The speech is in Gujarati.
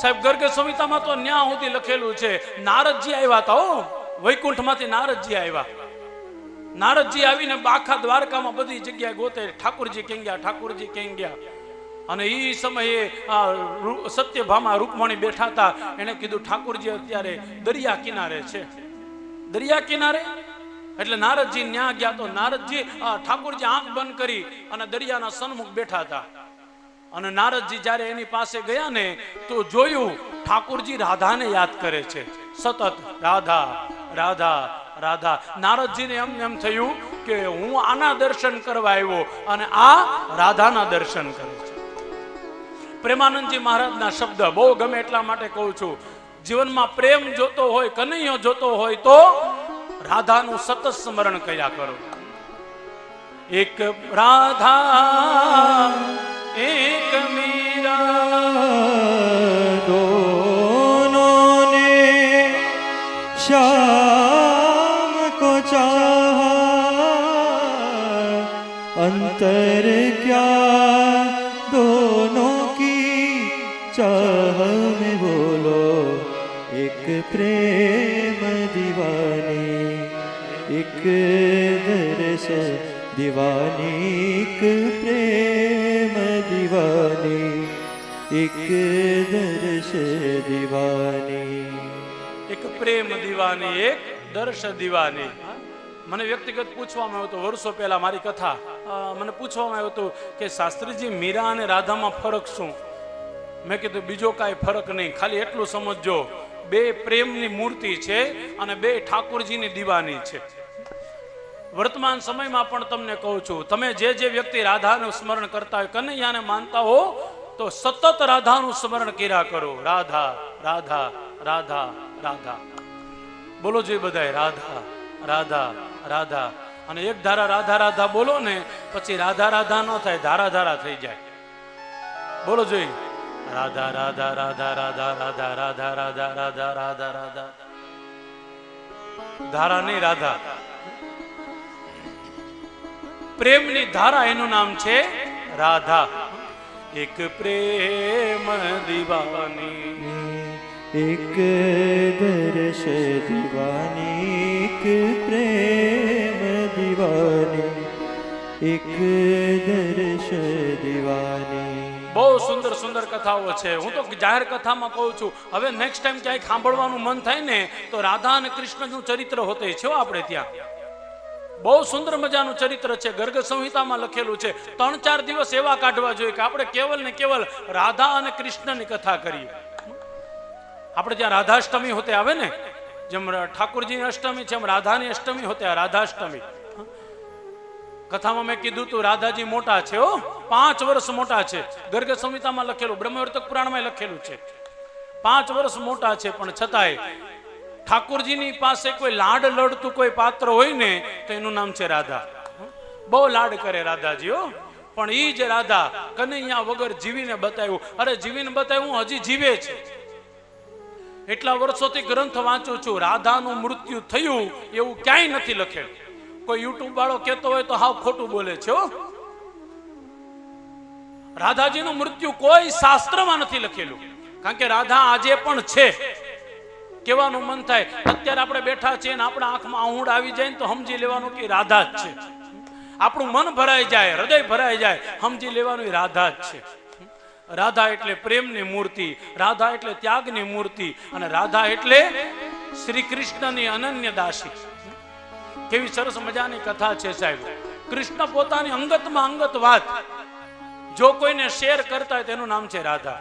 સાહેબ, ગર્ગ સંહિતામાં તો ન્યા સુધી લખેલું છે, નારદજી આવ્યા હતા હો. વૈકુંઠમાંથી નારદજી આવ્યા. નારદજી આવીને આખા દ્વારકામાં બધી જગ્યાએ ગોતે, ઠાકુરજી કેમ ગયા? ઠાકુરજી કેમ ગયા? અને એ સમયે આ સત્યભામા રૂકમણી બેઠા હતા. એને કીધું, ઠાકુરજી અત્યારે દરિયા કિનારે છે. દરિયા કિનારે? એટલે નારદજી ન્યા ગયા તો નારદજી ઠાકુરજી આંખ બંધ કરી અને દરિયાના સન્મુખ બેઠા હતા. અને નારદજી જ્યારે એની પાસે ગયા ને તો જોયું ઠાકુરજી રાધાને યાદ કરે છે. સતત, રાધા રાધા રાધા. નારદજીને એમ એમ થયું કે હું આના દર્શન કરવા આવ્યો અને આ રાધાના દર્શન કરે છે. પ્રેમાનંદજી મહારાજના શબ્દ બહુ ગમે એટલા માટે કહું છું. જીવનમાં પ્રેમ જોતો હોય, કનૈયો જોતો હોય, તો રાધાનું સતત સ્મરણ કર્યા કરો. એક રાધા अंतर क्या दोनों की चाह में बोलो एक प्रेम दीवानी एक दरस दीवानी एक એક દર્શ દીવાની. એક પ્રેમ દીવાની, એક દર્શ દીવાની. મને વ્યક્તિગત પૂછવામાં આવ્યું વર્ષો પહેલા મારી કથા. મને પૂછવામાં આવ્યું હતું કે શાસ્ત્રીજી, મીરા અને રાધામાં ફરક શું? મેં કીધું, બીજો કાંઈ ફરક નહીં. ખાલી એટલું સમજજો. બે પ્રેમની મૂર્તિ છે અને બે ઠાકોરજીની દીવાની છે. વર્તમાન સમયમાં પણ તમને કહું છું, તમે જે જે વ્યક્તિ રાધાનું સ્મરણ કરતા હોય, કનૈયાને માનતા હો તો સતત રાધાનું સ્મરણ કર્યા કરો રાધા રાધા રાધા રાધા બોલો જોઈએ બધાય રાધા રાધા રાધા અને એક ધારા રાધા રાધા બોલો ને પછી રાધા રાધા ન થાય ધારા ધારા થઈ જાય બોલો જોઈ રાધા રાધા રાધા રાધા રાધા રાધા રાધા રાધા રાધા રાધા ધારા નહીં રાધા પ્રેમની ધારા એનું નામ છે રાધા એક પ્રેમ દીવાની એક દર્શ દીવાની એક પ્રેમ દીવાની એક દર્શ દીવાની. બહુ સુંદર સુંદર કથાઓ છે. હું તો જાહેર કથામાં કહું છું હવે નેક્સ્ટ ટાઈમ ક્યાંય સાંભળવાનું મન થાય ને તો રાધા અને કૃષ્ણનું ચરિત્ર હોતે. છે આપણે ત્યાં. બહુ સુંદર મજાનું ચરિત્ર છે. ગર્ગ સંહિતામાં લખેલું છે. ત્રણ ચાર દિવસ એવા કાઢવા જોઈએ કે આપણે કેવલ ને કેવલ રાધા અને કૃષ્ણની કથા કરીએ. આપણે જ્યાં રાધાષ્ટમી હોતે આવે ને, જેમ ઠાકોરજીની અષ્ટમી છે, એમ રાધાની અષ્ટમી હોતે રાધાષ્ટમી. કથામાં મેં કીધું તું, રાધાજી મોટા છે હો. પાંચ વર્ષ મોટા છે. ગર્ગ સંહિતામાં લખેલું, બ્રહ્મવર્તક પુરાણમાં લખેલું છે. પાંચ વર્ષ મોટા છે, પણ છતાંય ઠાકોરજીની પાસે કોઈ લાડ લડતું કોઈ પાત્ર હોય ને, તો એનું નામ છે રાધા. બહુ લાડ કરે રાધાજી, હો. પણ ઈ જ રાધા કનૈયા વગર જીવીને બતાવ્યું. અરે જીવીને બતાવ્યું હજી જીવે છે. એટલા વર્ષોથી ગ્રંથ વાંચું છું, રાધાનું મૃત્યુ થયું, એવું ક્યાંય નથી લખેલું. કોઈ યુટ્યુબ વાળો કહેતો હોય તો હાવ ખોટું બોલે છે, હો. રાધાજીનું મૃત્યુ કોઈ શાસ્ત્રમાં નથી લખેલું. કારણ કે રાધા આજે પણ છે. કહેવાનું મન થાય. અત્યારે આપણે બેઠા છીએ ને આપણા આંખમાં આહુડ આવી જાય ને તો સમજી લેવાનું કે રાધા જ છે. આપણું મન ભરાઈ જાય, હૃદય ભરાઈ જાય, સમજી લેવાનું રાધા જ છે. રાધા એટલે પ્રેમની મૂર્તિ, રાધા એટલે ત્યાગની મૂર્તિ અને રાધા એટલે શ્રી કૃષ્ણની અનન્ય દાસી. કેવી સરસ મજાની કથા છે સાહેબ. કૃષ્ણ પોતાની અંગતમાં અંગત વાત. જો કોઈને શેર કરતા હોય તેનું નામ છે રાધા.